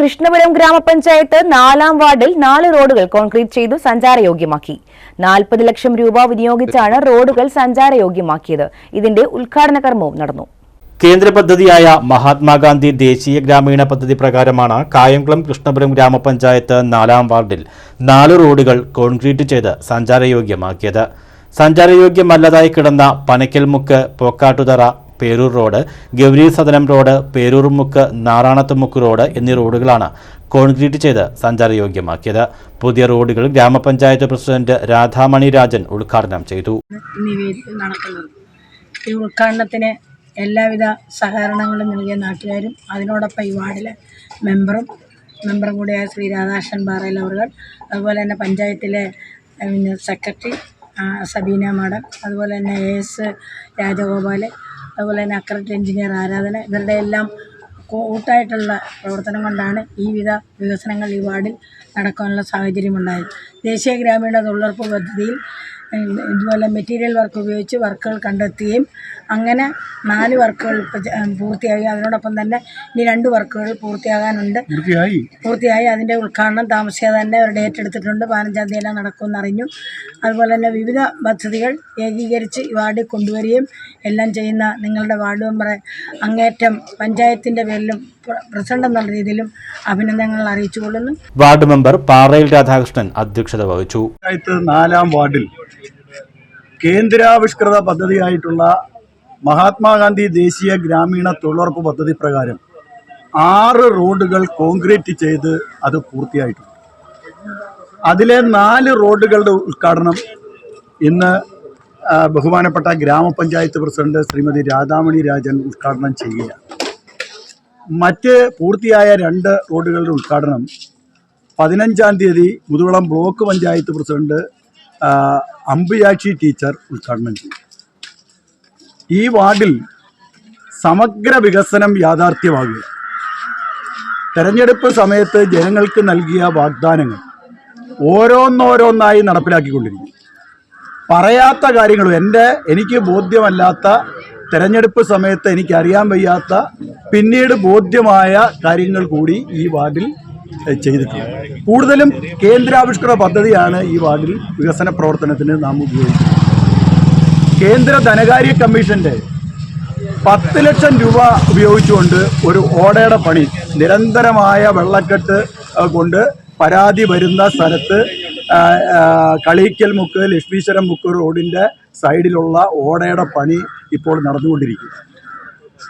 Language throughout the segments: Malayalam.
കൃഷ്ണപുരം ഗ്രാമപഞ്ചായത്ത് നാലാം വാർഡിൽ നാല് റോഡുകൾ കോൺക്രീറ്റ് ചെയ്തു സഞ്ചാരയോഗ്യമാക്കി. നാൽപ്പത് ലക്ഷം രൂപ വിനിയോഗിച്ചാണ് റോഡുകൾ സഞ്ചാരയോഗ്യമാക്കിയത്. ഇതിന്റെ ഉദ്ഘാടന കർമ്മവും നടന്നു. കേന്ദ്ര പദ്ധതിയായ മഹാത്മാഗാന്ധി ദേശീയ ഗ്രാമീണ പദ്ധതി പ്രകാരമാണ് കായംകുളം കൃഷ്ണപുരം ഗ്രാമപഞ്ചായത്ത് നാലാം വാർഡിൽ നാല് റോഡുകൾ കോൺക്രീറ്റ് ചെയ്ത് സഞ്ചാരയോഗ്യമാക്കിയത്. സഞ്ചാരയോഗ്യമല്ലതായി കിടന്ന Panakkalmukku Pokkattuthara Peroor road Gowri Sadanam road Peroor Mukku Naranathumukku road എന്നീ റോഡുകളാണ് കോൺക്രീറ്റ് ചെയ്ത് സഞ്ചാരയോഗ്യമാക്കിയത്. പുതിയ റോഡുകൾ ഗ്രാമപഞ്ചായത്ത് പ്രസിഡന്റ് രാധാമണി രാജൻ ഉദ്ഘാടനം ചെയ്തു. ഈ ഉദ്ഘാടനത്തിന് എല്ലാവിധ സഹകരണങ്ങളും നൽകിയ നാട്ടുകാരും അതിനോടൊപ്പം ഈ വാർഡിലെ മെമ്പറും മെമ്പറും കൂടിയായ ശ്രീ രാധാകൃഷ്ണൻ പാറയിൽ അവർ അതുപോലെ തന്നെ പഞ്ചായത്തിലെ സെക്രട്ടറി സബീന മാഡം അതുപോലെ തന്നെ എ എസ് രാജഗോപാൽ അതുപോലെ തന്നെ അക്രട്ട് എഞ്ചിനീയർ ആരാധന ഇവരുടെ എല്ലാം കൂട്ടായിട്ടുള്ള പ്രവർത്തനം കൊണ്ടാണ് ഈ വിധ വികസനങ്ങൾ ഈ വാർഡിൽ നടക്കാനുള്ള സാഹചര്യമുണ്ടായത്. ദേശീയ ഗ്രാമീണ തൊഴിലുറപ്പ് പദ്ധതിയിൽ ഇതുപോലെ മെറ്റീരിയൽ വർക്ക് ഉപയോഗിച്ച് വർക്കുകൾ കണ്ടെത്തുകയും അങ്ങനെ നാല് വർക്കുകൾ പൂർത്തിയായി. അതിനോടൊപ്പം തന്നെ ഇനി രണ്ട് വർക്കുകൾ പൂർത്തിയാകാനുണ്ട്. പൂർത്തിയായി. പൂർത്തിയായി. അതിന്റെ ഉദ്ഘാടനം താമസിയാതെ തന്നെ ഒരു ഡേറ്റ് എടുത്തിട്ടുണ്ട് പതിനഞ്ചാം തീയതി എല്ലാം നടക്കുമെന്ന് അറിഞ്ഞു. അതുപോലെ തന്നെ വിവിധ പദ്ധതികൾ ഏകീകരിച്ച് ഈ വാർഡിൽ കൊണ്ടുവരികയും എല്ലാം ചെയ്യുന്ന നിങ്ങളുടെ വാർഡ് മെമ്പറെ അങ്ങേറ്റം പഞ്ചായത്തിന്റെ പേരിലും പ്ര- പ്രസിഡന്റ് എന്നുള്ള രീതിയിലും അഭിനന്ദനങ്ങൾ അറിയിച്ചുകൊള്ളുന്നു വാർഡ് മെമ്പർ പാറയിൽ രാധാകൃഷ്ണൻ അധ്യക്ഷത വഹിച്ചു. നാലാം വാർഡിൽ കേന്ദ്രാവിഷ്കൃത പദ്ധതിയായിട്ടുള്ള മഹാത്മാഗാന്ധി ദേശീയ ഗ്രാമീണ തൊഴിലുറപ്പ് പദ്ധതി പ്രകാരം ആറ് റോഡുകൾ കോൺക്രീറ്റ് ചെയ്ത് അത് പൂർത്തിയായിട്ടുണ്ട്. അതിലെ നാല് റോഡുകളുടെ ഉദ്ഘാടനം ഇന്ന് ബഹുമാനപ്പെട്ട ഗ്രാമപഞ്ചായത്ത് പ്രസിഡന്റ് ശ്രീമതി രാധാമണി രാജൻ ഉദ്ഘാടനം ചെയ്യുകയാണ്. മറ്റ് പൂർത്തിയായ രണ്ട് റോഡുകളുടെ ഉദ്ഘാടനം പതിനഞ്ചാം തീയതി Muthukulam block panchayat president Ambuyakshi teacher ഉദ്ഘാടനം ചെയ്തു. ഈ വാർഡിൽ സമഗ്ര വികസനം യാഥാർത്ഥ്യമാകുക. തെരഞ്ഞെടുപ്പ് സമയത്ത് ജനങ്ങൾക്ക് നൽകിയ വാഗ്ദാനങ്ങൾ ഓരോന്നോരോന്നായി നടപ്പിലാക്കിക്കൊണ്ടിരിക്കും പറയാത്ത കാര്യങ്ങളും എന്റെ എനിക്ക് ബോധ്യമല്ലാത്ത തെരഞ്ഞെടുപ്പ് സമയത്ത് എനിക്കറിയാൻ വയ്യാത്ത പിന്നീട് ബോധ്യമായ കാര്യങ്ങൾ കൂടി ഈ വാർഡിൽ ചെയ്തിട്ടുണ്ട്. കൂടുതലും കേന്ദ്രാവിഷ്കൃത പദ്ധതിയാണ് ഈ വാർഡിൽ വികസന പ്രവർത്തനത്തിന് നാം ഉപയോഗിക്കുന്നത്. കേന്ദ്ര ധനകാര്യ കമ്മീഷന്റെ പത്ത് ലക്ഷം രൂപ ഉപയോഗിച്ചുകൊണ്ട് ഒരു ഓടയുടെ പണി നിരന്തരമായ വെള്ളക്കെട്ട് കൊണ്ട് പരാതി വരുന്ന സ്ഥലത്ത് കളീക്കൽ മുക്ക് ലക്ഷ്മീശ്വരം മുക്ക് റോഡിന്റെ സൈഡിലുള്ള ഓടയുടെ പണി ഇപ്പോൾ നടന്നുകൊണ്ടിരിക്കുക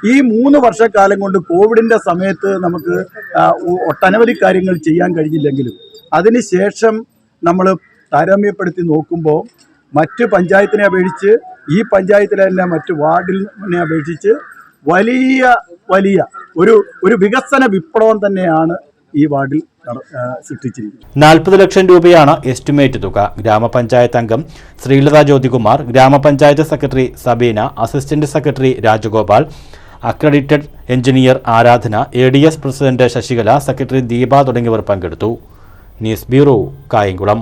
ഈ മൂന്ന് വർഷക്കാലം കൊണ്ട് കോവിഡിന്റെ സമയത്ത് നമുക്ക് ഒട്ടനവധി കാര്യങ്ങൾ ചെയ്യാൻ കഴിഞ്ഞില്ലെങ്കിലും അതിനുശേഷം നമ്മൾ താരതമ്യപ്പെടുത്തി നോക്കുമ്പോൾ മറ്റ് പഞ്ചായത്തിനെ അപേക്ഷിച്ച് ഈ പഞ്ചായത്തിലെ തന്നെ മറ്റ് വാർഡിനെ അപേക്ഷിച്ച് വലിയ വലിയ ഒരു ഒരു വികസന വിപ്ലവം തന്നെയാണ് ഈ വാർഡിൽ സൃഷ്ടിച്ചിരിക്കുന്നത്. നാൽപ്പത് ലക്ഷം രൂപയാണ് എസ്റ്റിമേറ്റ് തുക. ഗ്രാമപഞ്ചായത്ത് അംഗം Sreelatha Jyothikumar grama panchayat secretary Sabeena assistant secretary Rajagopal accredited engineer Aradhana A D S president Sasikala secretary Deepa തുടങ്ങിയവർ പങ്കെടുത്തു. News bureau Kayamkulam.